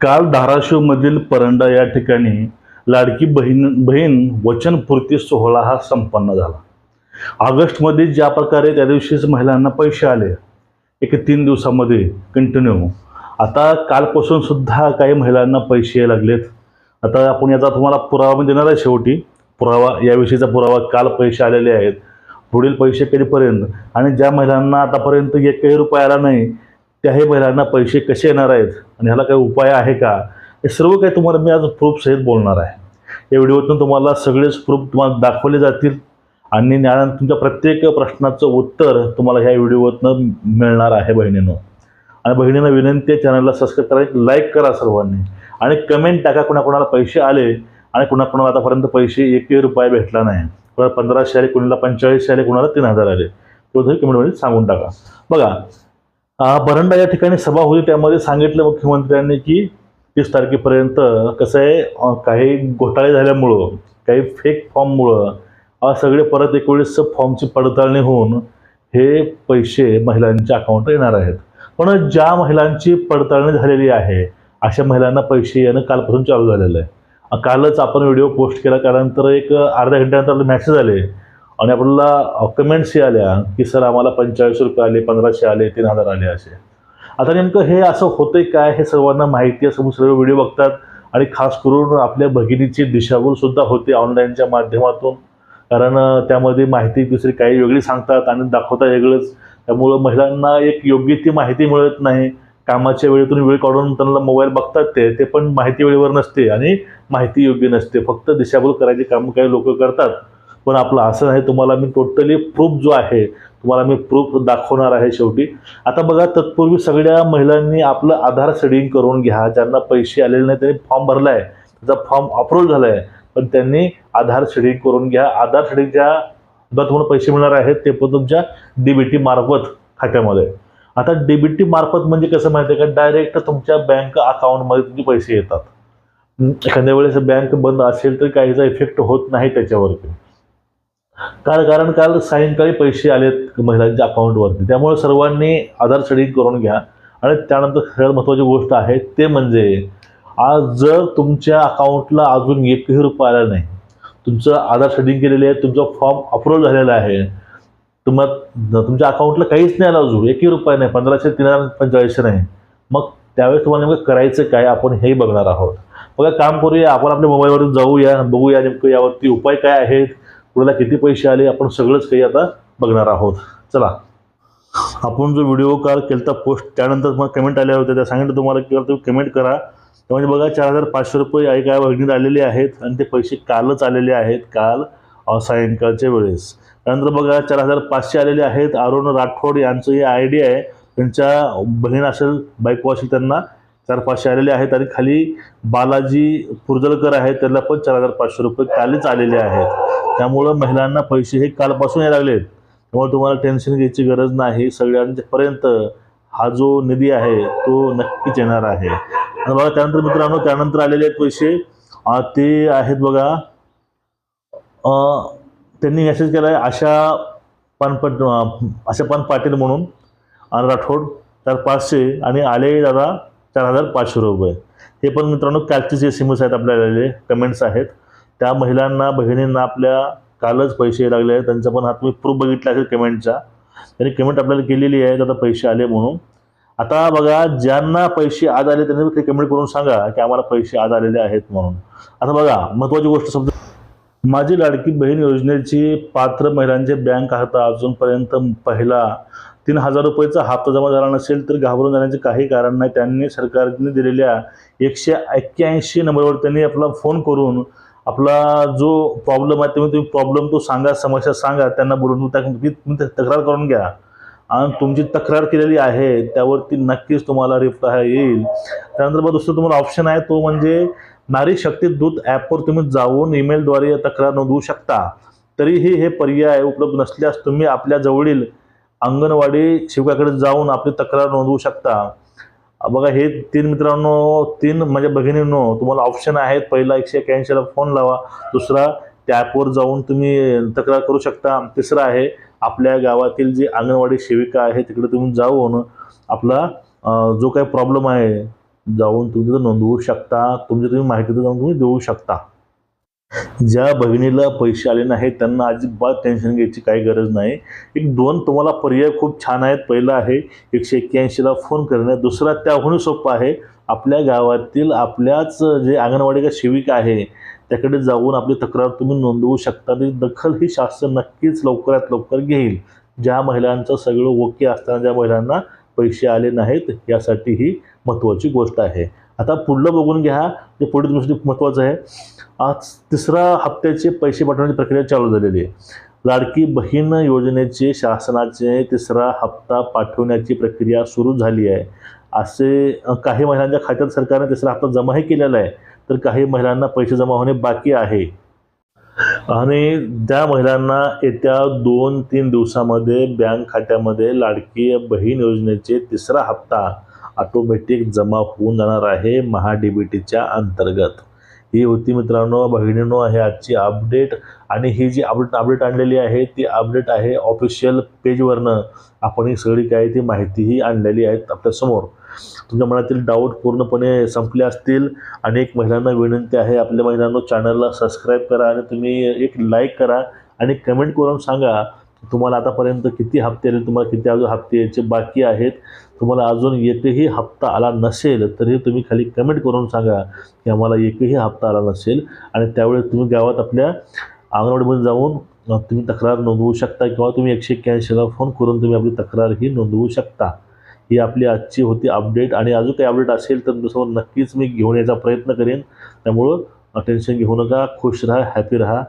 काल धाराशिवमधील परंडा या ठिकाणी लाडकी बहीण बहीण वचनपूर्ती सोहळा हा संपन्न झाला. ऑगस्टमध्ये ज्या प्रकारे त्या दिवशीच महिलांना पैसे आले एक तीन दिवसामध्ये कंटिन्यू आता कालपासून सुद्धा काही महिलांना पैसे यायला लागलेत. आता आपण याचा तुम्हाला पुरावा देणार आहे शेवटी. पुरावा याविषयीचा पुरावा काल पैसे आलेले आहेत पुढील पैसे कधीपर्यंत? आणि ज्या महिलांना आतापर्यंत एकही रुपया आला नाही त्याही महिलांना पैसे कसे येणार आहेत आणि ह्याला काही उपाय आहे का? हे सर्व काही तुम्हाला मी आज प्रूफ सहित बोलणार आहे. या व्हिडिओतून तुम्हाला सगळेच प्रूफ तुम्हाला दाखवले जातील आणि ज्ञान तुमच्या प्रत्येक प्रश्नाचं उत्तर तुम्हाला ह्या व्हिडिओतनं मिळणार आहे बहिणीनं. आणि बहिणीनं विनंती आहे चॅनलला सबस्क्राईब करा लाईक करा सर्वांनी. आणि कमेंट टाका कुणाकुणाला पैसे आले आणि कुणाकुणाला आतापर्यंत पैसे एकही रुपया भेटला नाही. कोणाला पंधराशे आले कुणाला पंचेचाळीसशे आले कुणाला तीन हजार आले. तो कमेंटमध्ये सांगून टाका. बघा बरंडा या ठिकाणी सभा होती. त्यामध्ये सांगितलं मुख्यमंत्र्यांनी की तीस तारखेपर्यंत कसं आहे काही घोटाळे झाल्यामुळं काही फेक फॉर्ममुळं सगळे परत एकोणीस फॉर्मची पडताळणी होऊन हे पैसे महिलांच्या अकाउंटला येणार आहेत. पण ज्या महिलांची पडताळणी झालेली आहे अशा महिलांना पैसे येणं कालपासून चालू झालेलं आहे. कालच आपण व्हिडिओ पोस्ट केला त्यानंतर एक अर्ध्या घंट्यानंतर मेसेज आले. आणि आपल्याला कमेंट्स आल्या की सर आम्हाला पंचेचाळीस रुपये आले पंधराशे आले तीन हजार आले असे. आता नेमकं हे असं होतंय काय हे सर्वांना माहिती असं सर्व व्हिडिओ बघतात. आणि खास करून आपल्या भगिनीची दिशाभूल सुद्धा होते ऑनलाईनच्या माध्यमातून. कारण त्यामध्ये माहिती दुसरी काही वेगळी सांगतात आणि दाखवतात वेगळंच. त्यामुळं महिलांना एक योग्य ती माहिती मिळत नाही. कामाच्या वेळेतून वेळ काढून त्यांना मोबाईल बघतात ते ते पण माहिती वेळेवर नसते आणि माहिती योग्य नसते. फक्त दिशाभूल करायची कामं काही लोक करतात. पण आपलं असं नाही तुम्हाला मी टोटली प्रूफ जो आहे तुम्हाला मी प्रूफ दाखवणार आहे शेवटी. आता बघा तत्पूर्वी सगळ्या महिलांनी आपलं आधार सेडिंग करून घ्या ज्यांना पैसे आलेले नाही त्यांनी फॉर्म भरला आहे त्याचा फॉर्म अप्रूव्ह झाला आहे पण त्यांनी आधार सेडिंग करून घ्या. आधार सेडिंगच्या तुम्हाला पैसे मिळणार आहेत ते पण तुमच्या डीबीटी मार्फत खात्यामध्ये. आता डीबीटी मार्फत म्हणजे कसं माहिती आहे का? डायरेक्ट तुमच्या बँक अकाउंटमध्ये तुमचे पैसे येतात. एखाद्या वेळेस बँक बंद असेल तर काहीचा इफेक्ट होत नाही त्याच्यावरती. काल कारण काल सायंकाळी पैसे आलेत महिलांच्या अकाउंटवरती त्यामुळे सर्वांनी आधार सेडिंग करून घ्या. आणि त्यानंतर सगळ्यात महत्त्वाची गोष्ट आहे ते म्हणजे आज जर तुमच्या अकाउंटला अजून एकही रुपया आला नाही तुमचं आधार शेडिंग केलेलं आहे तुमचा फॉर्म अप्रूव्ह झालेला आहे तुम्हाला तुमच्या अकाउंटला काहीच नाही आलं अजून एकही रुपया नाही पंधराशे तीन हजार पंचेचाळीसशे नाही. मग त्यावेळेस तुम्हाला नेमकं करायचं काय आपण हेही बघणार आहोत. बघा काम करूया आपण आपल्या मोबाईलवरून जाऊया बघूया नेमकं यावरती उपाय काय आहेत कुणाला किती पैसे आले आपण सगळंच काही आता बघणार आहोत. चला. आपण जो व्हिडिओ काल केला पोस्ट त्यानंतर मला कमेंट आल्या होत्या त्या सांगितलं तुम्हाला की तुम्ही कमेंट करा. म्हणजे बघा चार हजार पाचशे रुपये आई काय बहिणीत आलेले आहेत आणि ते पैसे कालच आलेले आहेत काल सायंकाळच्या वेळेस. त्यानंतर बघा चार हजार पाचशे आलेले आहेत. अरुण राठोड यांचं हे आय डी आहे. त्यांच्या बहीण असेल बायको असेल त्यांना. चार पाचशे आलेले आहेत आणि खाली बालाजी पुरजलकर आहेत त्यांना पण चार हजार पाचशे रुपये कालच आलेले आहेत. त्यामुळं महिलांना पैसे हे कालपासून यायला लागलेत. त्यामुळे तुम्हाला टेन्शन घ्यायची गरज नाही. सगळ्यांपर्यंत हा जो निधी आहे तो नक्कीच येणार आहे. आणि बघा त्यानंतर मित्रांनो त्यानंतर आलेले आहेत पैसे. ते आहेत बघा. त्यांनी मेसेज केला आहे आशा पानपट आशा पान पाटील म्हणून. आणि राठोड चार पाचशे. आणि आले दादा चार हजार पाचशे रुपये. हे पण मित्रांनो कालचे जे सिमस आहेत आपल्याला आलेले. कमेंट्स आहेत. त्या महिलांना बहिणींना आपल्या कालच पैसे लागले आहेत. त्यांचा पण हा तुम्ही प्रूफ बघितला असेल कमेंटचा त्यांनी कमेंट आपल्याला केलेली आहे. आता पैसे आले म्हणून. आता बघा ज्यांना पैसे आज आले त्यांनी ते कमेंट करून सांगा की आम्हाला पैसे आज आलेले आहेत म्हणून. आता बघा महत्त्वाची गोष्ट समजा माझी लाडकी बहीण योजनेची पात्र महिलांचे बँक खाता अजूनपर्यंत पहिला तीन हजार रुपयेचा हप्ता जमा झाला नसेल तर घाबरून जाण्याचे काही कारण नाही. त्यांनी सरकारने दिलेल्या एकशे एक्क्याऐंशी नंबरवर त्यांनी आपला फोन करून आपला जो प्रॉब्लेम आहे तुम्ही तुम्ही प्रॉब्लेम तो सांगा समस्या सांगा त्यांना बोलून त्या- तुम्ही तुम्ही तक्रार करून घ्या. आणि तुमची तक्रार केलेली आहे त्यावरती नक्कीच तुम्हाला रिप्लाय येईल. त्यानंतर मग दुसरं तुम्हाला ऑप्शन आहे तो म्हणजे नारी शक्ती दूत ॲपवर तुम्ही जाऊन ईमेलद्वारे तक्रार नोंदवू शकता. तरीही हे पर्याय उपलब्ध नसल्यास तुम्ही आपल्या जवळील अंगणवाडी शिवकाकडे जाऊन आपली तक्रार नोंदवू शकता. बघा हे तीन मित्रांनो तीन म्हणजे भगिनींनो तुम्हाला ऑप्शन आहेत. पहिला एकशे एक्याऐंशीला फोन लावा. दुसरा त्या ॲपवर जाऊन तुम्ही तक्रार करू शकता. तिसरा आहे आपल्या गावातील जी अंगणवाडी सेविका आहे तिकडे तुम्ही जाऊन आपला जो काही प्रॉब्लेम आहे जाऊन तुम्ही तिथं नोंदवू शकता. तुमची तुम्ही माहिती तिथं जाऊन तुम्ही देऊ शकता. ज्या बहिणीला पैसे आले नाहीत त्यांना अजिबात टेन्शन घ्यायची काही गरज नाही. एक दोन तुम्हाला पर्याय खूप छान आहेत. पहिला आहे एकशे एक्क्याऐंशीला फोन करणे. दुसरा त्याहून सोपं आहे. आपल्या गावातील आपल्याच जे अंगणवाडी का सेविका आहे त्याकडे जाऊन आपली तक्रार तुम्ही नोंदवू शकता. त्याची दखल ही शासन नक्कीच लवकरात लवकर घेईल. ज्या महिलांचं सगळं ओके असताना ज्या महिलांना पैसे आले नाहीत यासाठी ही महत्त्वाची गोष्ट आहे. आता पुढलं बघून घ्या जे पुढील गोष्टी महत्त्वाचं आहे. आज तिसरा हप्त्याचे पैसे पाठवण्याची प्रक्रिया चालू झालेली आहे. लाडकी बहीण योजनेचे शासनाचे तिसरा हप्ता पाठवण्याची प्रक्रिया सुरू झाली आहे. असे काही महिलांच्या खात्यात सरकारने तिसरा हप्ता जमाही केलेला आहे तर काही महिलांना पैसे जमा होणे बाकी आहे. आणि त्या महिलांना येत्या दोन तीन दिवसामध्ये बँक खात्यामध्ये लाडकी बहीण योजनेचे तिसरा हप्ता ऑटोमॅटिक जमा होऊन जाणार आहे महाडीबीटीच्या बी टीच्या अंतर्गत. ही होती मित्रांनो बहिणींनो आहे आजची अपडेट आणि ही जी अपडेट अपडेट आणलेली आहे ती अपडेट आहे ऑफिशियल पेजवरनं आपण ही सगळी काय ती माहितीही आणलेली आहेत आपल्यासमोर तुमच्या मनातील डाऊट पूर्णपणे संपले असतील. अनेक महिलांना विनंती आहे आपल्या महिलांना चॅनलला सबस्क्राईब करा आणि तुम्ही एक लाईक करा. आणि कमेंट करून सांगा तुम्हाला आतापर्यंत किती हप्ते आले तुम्हाला किती अजून हप्ते यायचे बाकी आहेत तुम्हाला अजून एकही हप्ता आला नसेल तरी तुम्ही खाली कमेंट करून सांगा की आम्हाला एकही हप्ता आला नसेल. आणि त्यावेळेस तुम्ही गावात आपल्या अंगणवाडीमध्ये जाऊन तुम्ही तक्रार नोंदवू शकता किंवा तुम्ही एकशे एक्क्याऐंशीला फोन करून तुम्ही आपली तक्रार ही नोंदवू शकता. ही आपली आजची होती अपडेट आणि अजून काही अपडेट असेल तर तुमच्यासमोर नक्कीच मी घेऊन यायचा प्रयत्न करेन. त्यामुळं टेन्शन घेऊ नका खुश राहा हॅपी राहा.